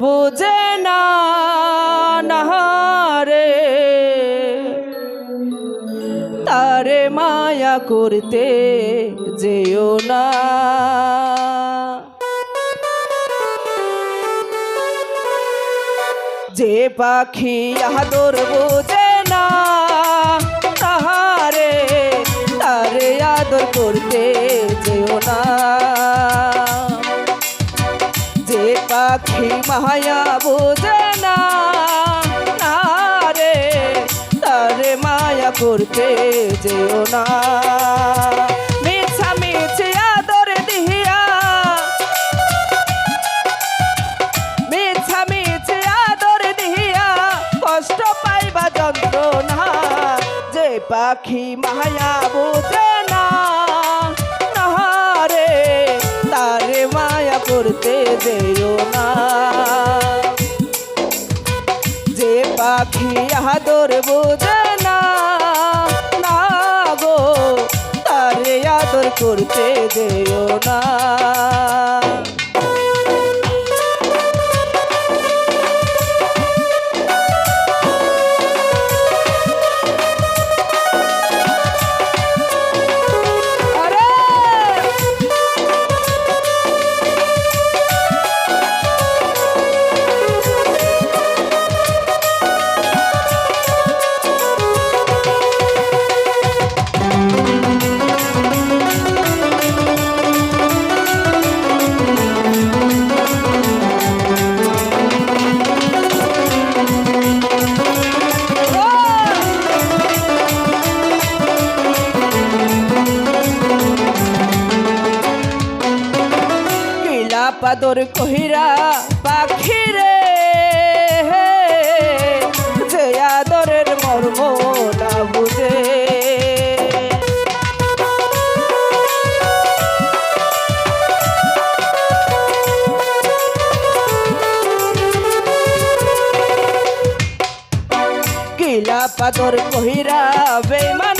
বুঝে না নাহারে তারে মায়া করতে যেও না। যে পাখি আদর বোঝে না, তাহারে, তারে আদর করতে যেও না। বোঝে না রে, তারে মায়া করতে যেও না। দিহিয়া দিহিয়া কষ্ট পাইবা যে পাখি মায়া বোঝে করতে যেও না। যে পাখি আদর বোঝে না গো তারে আদর করতে যেও না। পাদর কহিরা পাখিরে যে আদরের মর্ম বুঝে। কিলা পাদর কহিরা বেমান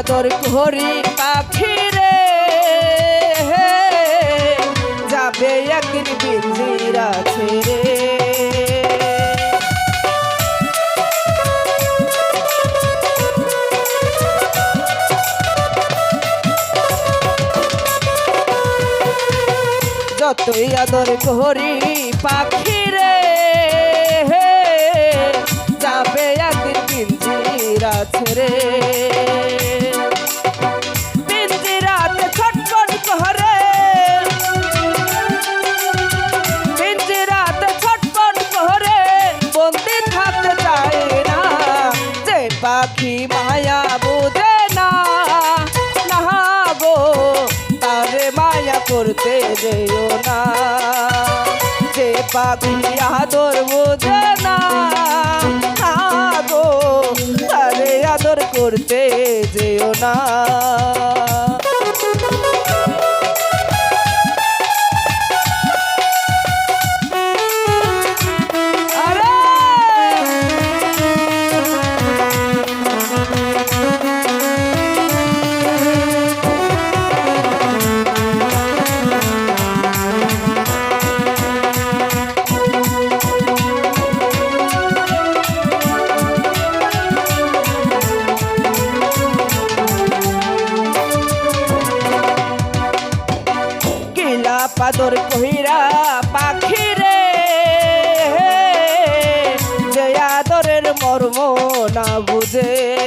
আদর করি পাখি রে। যাবে যতই আদর করি পাখি রে। যাবে একদিন পিঞ্জিরা ছেড়ে পাখি মায়া বুঝে না। না গো তারে মায়া করতে যেও না। যে পাখি আদর বুঝে না না গো তারে আদর করতে যেও না। পাখিরা পাখিরে। যে আদরের মর্ম না বুঝে।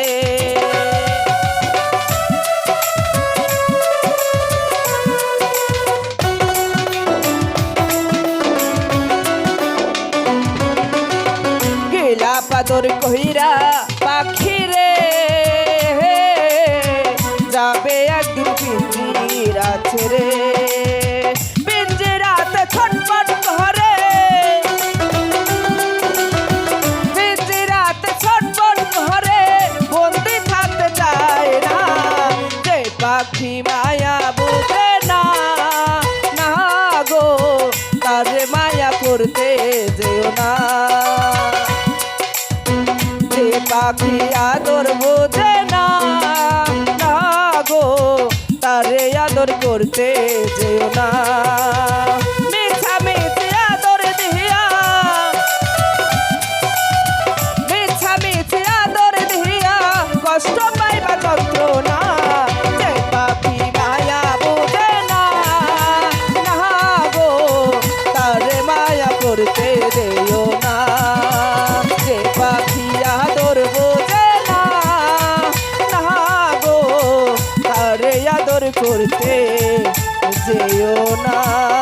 পাদর কহিরা পাখিরে। যাবে একদিন পিঞ্জিরা ছেড়ে পাখি মায়া বুঝে না। না গো তারে মায়া করতে যেও না। যে পাখি আদর বোঝে না গো, তারে আদর করতে যেও না। করতে যেও না।